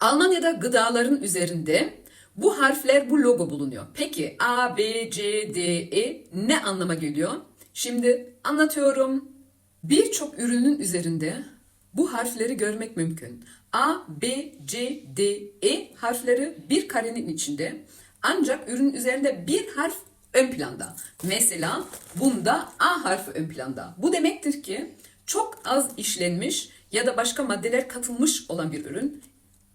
Almanya'da gıdaların üzerinde bu harfler bu logo bulunuyor. Peki A, B, C, D, E ne anlama geliyor? Şimdi anlatıyorum. Birçok ürünün üzerinde bu harfleri görmek mümkün. A, B, C, D, E harfleri bir karenin içinde. Ancak ürünün üzerinde bir harf ön planda. Mesela bunda A harfi ön planda. Bu demektir ki çok az işlenmiş ya da başka maddeler katılmış olan bir ürün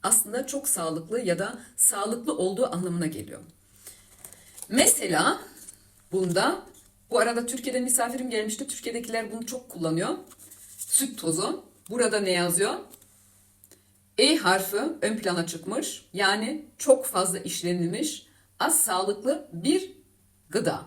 aslında çok sağlıklı ya da sağlıklı olduğu anlamına geliyor. Mesela bunda bu arada Türkiye'de misafirim gelmişti. Türkiye'dekiler bunu çok kullanıyor. Süt tozu. Burada ne yazıyor? E harfi ön plana çıkmış. Yani çok fazla işlenilmiş, az sağlıklı bir gıda.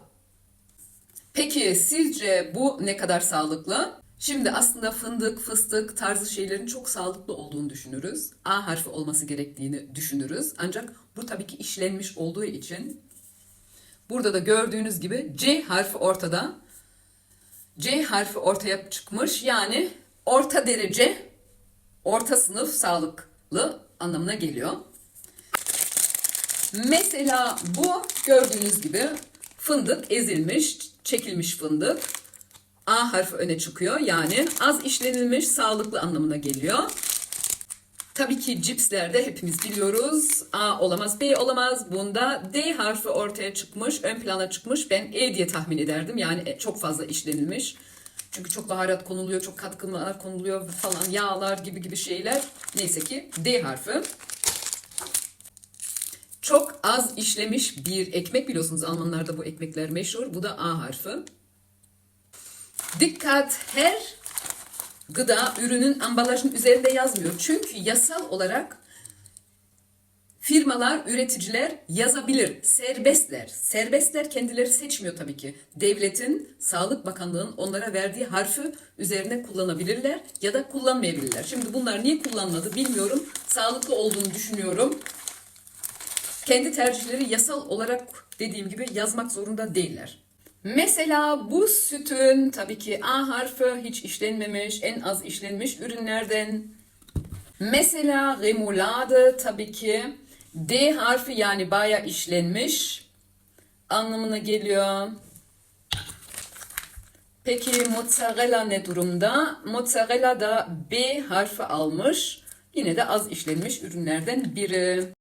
Peki sizce bu ne kadar sağlıklı? Şimdi aslında fındık, fıstık tarzı şeylerin çok sağlıklı olduğunu düşünürüz. A harfi olması gerektiğini düşünürüz. Ancak bu tabii ki işlenmiş olduğu için burada da gördüğünüz gibi C harfi ortada. C harfi ortaya çıkmış. Yani orta derece, orta sınıf sağlıklı anlamına geliyor. Mesela bu gördüğünüz gibi fındık ezilmiş, çekilmiş fındık. A harfi öne çıkıyor. Yani az işlenilmiş, sağlıklı anlamına geliyor. Tabii ki cipslerde hepimiz biliyoruz. A olamaz, B olamaz. Bunda D harfi ortaya çıkmış, ön plana çıkmış. Ben E diye tahmin ederdim. Yani çok fazla işlenilmiş. Çünkü çok baharat konuluyor, çok katkılar konuluyor falan, yağlar gibi gibi şeyler. Neyse ki D harfi. Çok az işlemiş bir ekmek biliyorsunuz Almanlarda bu ekmekler meşhur. Bu da A harfi. Dikkat her gıda ürünün ambalajın üzerinde yazmıyor. Çünkü yasal olarak firmalar, üreticiler yazabilir. Serbestler. Serbestler kendileri seçmiyor tabii ki. Devletin, Sağlık Bakanlığı'nın onlara verdiği harfi üzerine kullanabilirler ya da kullanmayabilirler. Şimdi bunlar niye kullanmadı bilmiyorum. Sağlıklı olduğunu düşünüyorum. Kendi tercihleri yasal olarak dediğim gibi yazmak zorunda değiller. Mesela bu sütün tabii ki A harfi hiç işlenmemiş, en az işlenmiş ürünlerden. Mesela remoulade tabii ki D harfi yani baya işlenmiş anlamına geliyor. Peki mozzarella ne durumda? Mozzarella da B harfi almış. Yine de az işlenmiş ürünlerden biri.